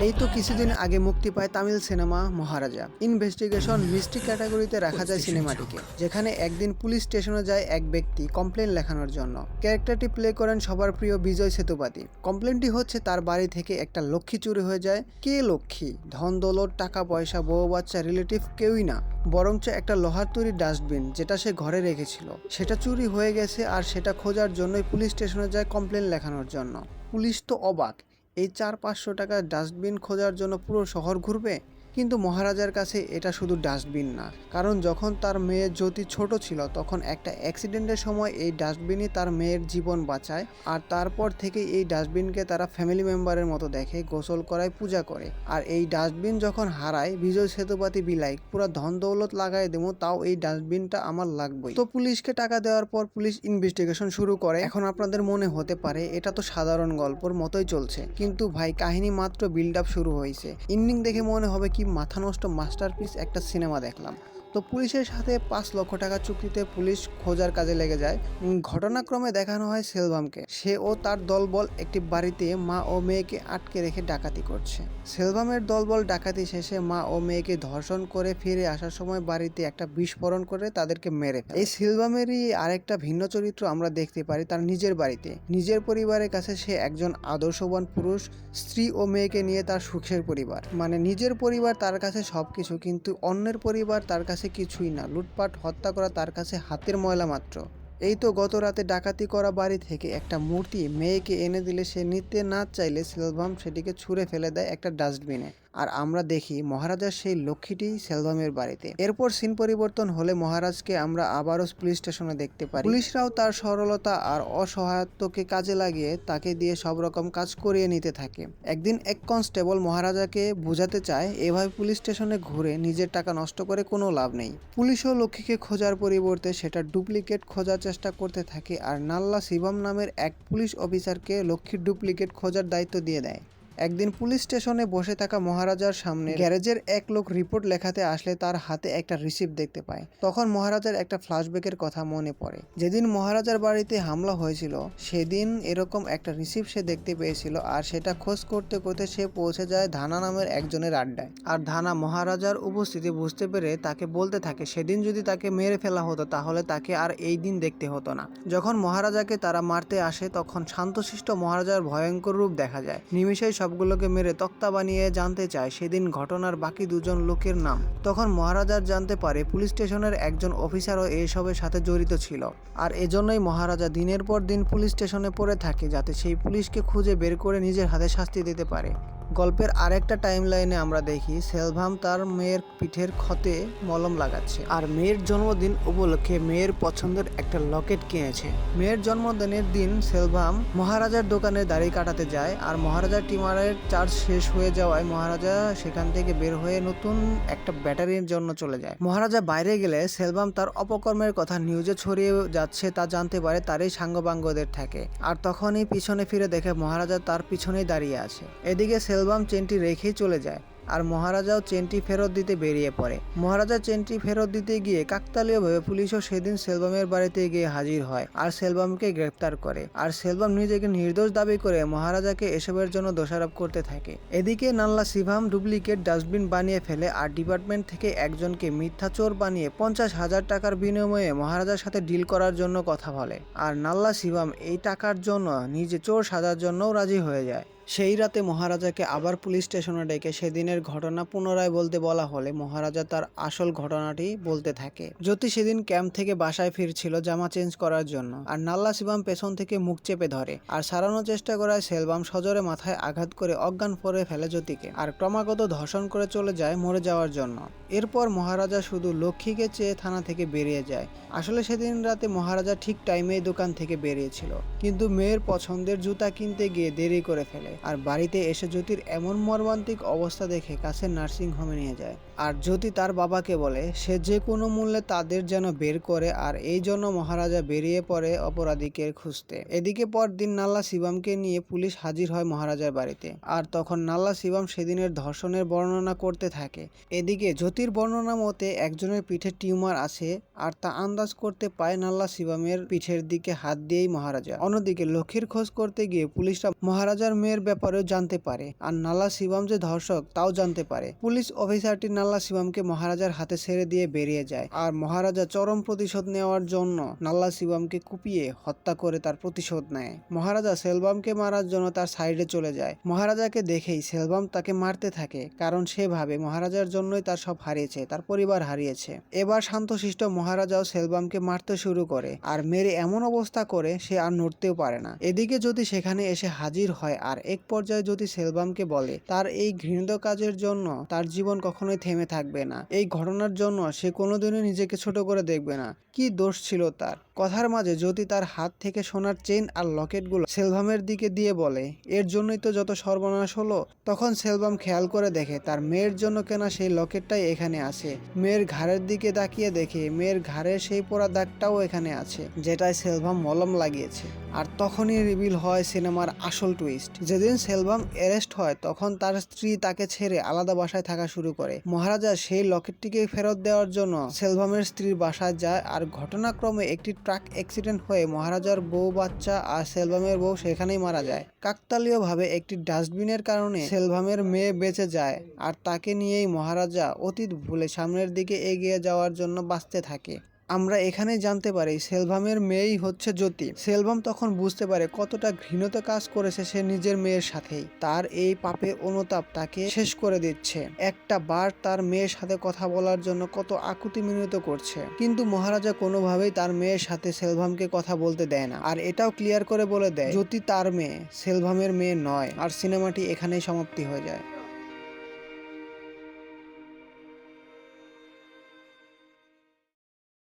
এই তো কিছুদিন আগে মুক্তি পায় Tamil cinema Maharaja. Investigation mystery ক্যাটাগরিতে রাখা যায় সিনেমাটিকে যেখানে একদিন পুলিশ স্টেশনে যায় এক ব্যক্তি কমপ্লেন লেখানোর জন্য। ক্যারেক্টারটি প্লে করেন সবার প্রিয় বিজয় সেতুপাতি। কমপ্লেনটি হচ্ছে তার বাড়ি থেকে একটা লক্ষ্মী চুরি হয়ে যায়। কে লক্ষ্মী? ধন দৌলত টাকা পয়সা বউ বাচ্চা রিলেটিভ কেউই না। বরঞ্চ একটা লোহার তৈরি ডাস্টবিন যেটা সে ঘরে রেখেছিল। সেটা চুরি হয়ে গেছে আর সেটা খোঁজার জন্যই পুলিশ স্টেশনে যায় কমপ্লেন লেখানোর জন্য। পুলিশ তো অবাক। এই চার পাঁচশো টাকার ডাস্টবিন খোঁজার জন্য পুরো শহর ঘুরবে? কিন্তু মহারাজার কাছে এটা শুধু ডাস্টবিন না, কারণ যখন তার মেয়ে জ্যোতি ছোট ছিল, তখন একটা অ্যাক্সিডেন্টের সময় এই ডাস্টবিনই তার মেয়ের জীবন বাঁচায় আর তারপর থেকে এই ডাস্টবিনকে তারা ফ্যামিলি মেম্বারের মতো দেখে, গোসল করায়, পূজা করে। আর এই ডাস্টবিন যখন হারায়, বিজয় সেতুপাতি বিলাই পুরো ধন দৌলত লাগাই দেবো, তাও এই ডাস্টবিনটা আমার লাগবেই। তো পুলিশকে টাকা দেওয়ার পর পুলিশ ইনভেস্টিগেশন শুরু করে। এখন আপনাদের মনে হতে পারে, এটা তো সাধারণ গল্পর মতোই চলছে। কিন্তু ভাই, কাহিনী মাত্র বিল্ড আপ শুরু হয়েছে। ইন্ডিং দেখে মনে হবে কি মাথা নষ্ট মাস্টারপিস একটা সিনেমা দেখলাম। তো পুলিশের সাথে পাঁচ লক্ষ টাকা চুক্তিতে পুলিশ খোঁজার কাজে লেগে যায়। ঘটনাক্রমে দেখানো হয় সেলভামকে। সে ও তার দলবল একটি বাড়িতে মা ও মেয়েকে আটকে রেখে ডাকাতি করছে। সেলভামের দলবল ডাকাতি শেষে মা ও মেয়েকে ধর্ষণ করে ফিরে আসার সময় বাড়িতে একটা বিস্ফোরণ করে তাদেরকে মেরে। এই সিলভামেরই আরেকটা ভিন্ন চরিত্র আমরা দেখতে পারি তার নিজের বাড়িতে। নিজের পরিবারের কাছে সে একজন আদর্শবান পুরুষ, স্ত্রী ও মেয়েকে নিয়ে তার সুখের পরিবার। মানে নিজের পরিবার তার কাছে সবকিছু, কিন্তু অন্যের পরিবার তার কাছে কিছুই না। লুটপাট, হত্যা করা তার কাছে হাতের ময়লা মাত্র। এই তো গত রাতে ডাকাতি করা বাড়ি থেকে একটা মূর্তি মেয়েকে এনে দিলে সে নিতে না চাইলে সেলভাম সেটিকে ছুঁড়ে ফেলে দেয় একটা ডাস্টবিনে। আর আমরা দেখি মহারাজার সেই লক্ষ্মীটি সেলভামের বাড়িতে। এরপর সিন পরিবর্তন হলে মহারাজকে আমরা আবারও পুলিশ স্টেশনে দেখতে পারি। পুলিশরাও তার সরলতা আর অসহায়ত্বকে কাজে লাগিয়ে তাকে দিয়ে সব রকম কাজ করিয়ে নিতে থাকে। একদিন এক কনস্টেবল মহারাজাকে বোঝাতে চায়, এভাবে পুলিশ স্টেশনে ঘুরে নিজের টাকা নষ্ট করে কোনো লাভ নেই। পুলিশও লক্ষ্মীকে খোঁজার পরিবর্তে সেটা ডুপ্লিকেট খোঁজার চেষ্টা করতে থাকে আর নাল্লা শিবম নামের এক পুলিশ অফিসারকে লক্ষ্মীর ডুপ্লিকেট খোঁজার দায়িত্ব দিয়ে দেয়। একদিন পুলিশ স্টেশনে বসে থাকা মহারাজার সামনে গ্যারেজের এক লোক রিপোর্ট লেখাতে আসলে তার হাতে একটা রিসিপ্ট দেখতে পায়। তখন মহারাজার একটা ফ্ল্যাশব্যাকের কথা মনে পড়ে। যেদিন মহারাজার বাড়িতে হামলা হয়েছিল, সেদিন এরকম একটা রিসিপ্ট সে দেখতে পেয়েছিল আর সেটা খোঁজ করতে করতে সে পৌঁছে যায় ধানা নামের একজনের আড্ডায়। আর ধানা মহারাজার উপস্থিতি বুঝতে পেরে তাকে বলতে থাকে, সেদিন যদি তাকে মেরে ফেলা হতো, তাহলে তাকে আর এই দিন দেখতে হতো না। যখন মহারাজাকে তারা মারতে আসে, তখন শান্তশিষ্ট মহারাজার ভয়ঙ্কর রূপ দেখা যায়। নিমিষেই সবগুলোকে মেরে তক্তা বানিয়ে জানতে চায় সেদিন ঘটনার বাকি দুজন লোকের নাম। তখন মহারাজার জানতে পারে পুলিশ স্টেশনের একজন অফিসারও এসবের সাথে জড়িত ছিল। আর এজন্যই মহারাজা দিনের পর দিন পুলিশ স্টেশনে পড়ে থাকে যাতে সেই পুলিশকে খুঁজে বের করে নিজের হাতে শাস্তি দিতে পারে। গল্পের আরেকটা টাইম লাইনে আমরা দেখি, সেলভাম তার মেয়ের পিঠের ক্ষতে মলম লাগাচ্ছে আর মেয়ের জন্মদিন উপলক্ষে মেয়ের পছন্দের একটা লকেট কিনেছে। মেয়ের জন্মদিনের দিন সেলভাম মহারাজার দোকানে দাড়ি কাটাতে যায় আর মহারাজার টিমারের চার্জ শেষ হয়ে যাওয়ায় মহারাজা সেখান থেকে বের হয়ে নতুন একটা ব্যাটারির জন্য চলে যায়। মহারাজা বাইরে গেলে সেলভাম তার অপকর্মের কথা নিউজে ছড়িয়ে যাচ্ছে তা জানতে পারে তারই সাঙ্গবাঙ্গদের থাকে। আর তখনই পিছনে ফিরে দেখে মহারাজা তার পিছনেই দাঁড়িয়ে আছে। এদিকে সেলভাম চেনটি রেখেই চলে যায় আর মহারাজাও চেনটি ফেরত দিতে বেরিয়ে পড়ে। মহারাজা চেনটি ফেরত দিতে গিয়ে কাকতালীয়ভাবে পুলিশও সেদিন সেলবামের বাড়িতে গিয়ে হাজির হয় আর সেলবামকে গ্রেপ্তার করে আর সেলবাম নিজেকে নির্দোষ দাবি করে মহারাজাকে এসবের জন্য দোষারোপ করতে থাকে। এদিকে নাল্লা শিভাম ডুপ্লিকেট ডাস্টবিন বানিয়ে ফেলে আর ডিপার্টমেন্ট থেকে একজনকে মিথ্যা চোর বানিয়ে পঞ্চাশ হাজার টাকার বিনিময়ে মহারাজার সাথে ডিল করার জন্য কথা বলে। আর নাল্লা শিভাম এই টাকার জন্য নিজে চোর সাজার জন্যও রাজি হয়ে যায়। সেই রাতে মহারাজাকে আবার পুলিশ স্টেশনে ডেকে সেদিনের ঘটনা পুনরায় বলতে বলা হলে মহারাজা তার আসল ঘটনাটি বলতে থাকে। জ্যোতি সেদিন ক্যাম্প থেকে বাসায় ফিরছিল জামা চেঞ্জ করার জন্য আর নাল্লা শিবাম পেছন থেকে মুখ চেপে ধরে আর সারানোর চেষ্টা করায় সেলবাম সজরে মাথায় আঘাত করে অজ্ঞান পরে ফেলে জ্যোতিকে আর ক্রমাগত ধর্ষণ করে চলে যায় মরে যাওয়ার জন্য। এরপর মহারাজা শুধু লক্ষ্মীকে চেয়ে থানা থেকে বেরিয়ে যায়। আসলে সেদিন রাতে মহারাজা ঠিক টাইমেই দোকান থেকে বেরিয়েছিল। কিন্তু মেয়ের পছন্দের জুতা কিনতে গিয়ে দেরি করে ফেলে। আর বাড়িতে এসে জ্যোতির এমন মর্মান্তিক অবস্থা দেখে কাছে নার্সিং হোমে নিয়ে যায়। আর জ্যোতি তার বাবাকে বলে, সে যে কোনো মূল্যে তাদের যেন বের করে আর এই জন্য মহারাজা বেরিয়ে পড়ে অপরাধীকে খুঁজতে। এদিকে পরদিন নাল্লা শিবামকে নিয়ে পুলিশ হাজির হয় মহারাজার বাড়িতে। আর তখন নাল্লা শিবাম সেদিনের ধর্ষণের বর্ণনা করতে থাকে। এদিকে জ্যোতির বর্ণনা মতে একজনের পিঠে টিউমার আছে আর তা আন্দাজ করতে পায় নাল্লা শিবামের পিঠের দিকে হাত দিয়েই মহারাজা। অন্যদিকে লক্ষ্মীর খোঁজ করতে গিয়ে পুলিশরা মহারাজার মেয়ের ব্যাপারেও জানতে পারে। আর নাল্লা শিবম যে ধর্ষক, তাও জানতে পারে। পুলিশ অফিসারটি নাল্লা শিবমকে মহারাজার হাতে ছেড়ে দিয়ে বেরিয়ে যায়। আর মহারাজা চরম প্রতিশোধ নেওয়ার জন্য নাল্লা শিবমকে কুপিয়ে হত্যা করে তার প্রতিশোধ নেয়। মহারাজা সেলবামকে মারার জন্য তার সাইডে চলে যায়। মহারাজাকে দেখেই সেলবাম তাকে মারতে থাকে, কারণ সে ভাবে মহারাজার জন্যই তার সব হারিয়েছে, তার পরিবার হারিয়েছে। এবার শান্তশিষ্ট মহারাজাও সেলবামকে মারতে শুরু করে, আর মেরে এমন অবস্থা করে সে আর নড়তেও পারে না। এদিকে যদি সেখানে এসে হাজির হয়, আর এক পর্যায়ে যদি সেলবামকে বলে, তার এই ঘৃণিত কাজের জন্য তার জীবন কখনোই থেমে থাকবে না। এই ঘটনার জন্য সে কোনোদিনও নিজেকে ছোট করে দেখবে না। কি দোষ ছিল তার? কথার মাঝে জ্যোতি তার হাত থেকে সোনার চেইন আর লকেটগুলো সেলভামের দিকে দিয়ে বলে, এর জন্যই তো যত সর্বনাশ হলো, তখন সেলভাম খেয়াল করে দেখে তার মেয়ের জন্য কেনা সেই লকেটটাই এখানে আছে। মেয়ের ঘাড়ের দিকে তাকিয়ে দেখে মেয়ের ঘাড়ের সেই পোড়া দাগটাও এখানে আছে, যেটায় সেলভাম মলম লাগিয়েছে। আর তখনই রিভিল হয় সিনেমার আসল টুইস্ট যেদিন সেলভাম অ্যারেস্ট হয়, তখন তার স্ত্রী তাকে ছেড়ে আলাদা বাসায় থাকা শুরু করে। মহারাজা সেই লকেটটিকে ফেরত দেওয়ার জন্য সেলভামের স্ত্রীর বাসায় যায় আর ঘটনাক্রমে একটি ট্রাক অ্যাক্সিডেন্ট হয়ে মহারাজার বউ বাচ্চা আর সেলভামের বউ সেখানেই মারা যায়। কাকতালীয়ভাবে একটি ডাস্টবিনের কারণে সেলভামের মেয়ে বেঁচে যায় আর তাকে নিয়েই মহারাজা অতীত ভুলে সামনের দিকে এগিয়ে যাওয়ার জন্য বাঁচতে থাকে। আমরা এখানেই জানতে পারি, সেলভামের মেয়েই হচ্ছে জ্যোতি। সেলভাম তখন বুঝতে পারে কতটা ঘৃণত কাজ করেছে সে নিজের মেয়ের সাথেই। তার এই পাপের অনুতাপ তাকে শেষ করে দিচ্ছে। একটা বার তার মেয়ের সাথে কথা বলার জন্য কত আকুতি মিনিত করছে। কিন্তু মহারাজা কোনোভাবেই তার মেয়ের সাথে সেলভামকে কথা বলতে দেয় না। আর এটাও ক্লিয়ার করে বলে দেয়, জ্যোতি তার মেয়ে, সেলভামের মেয়ে নয়। আর সিনেমাটি এখানেই সমাপ্তি হয়ে যায়।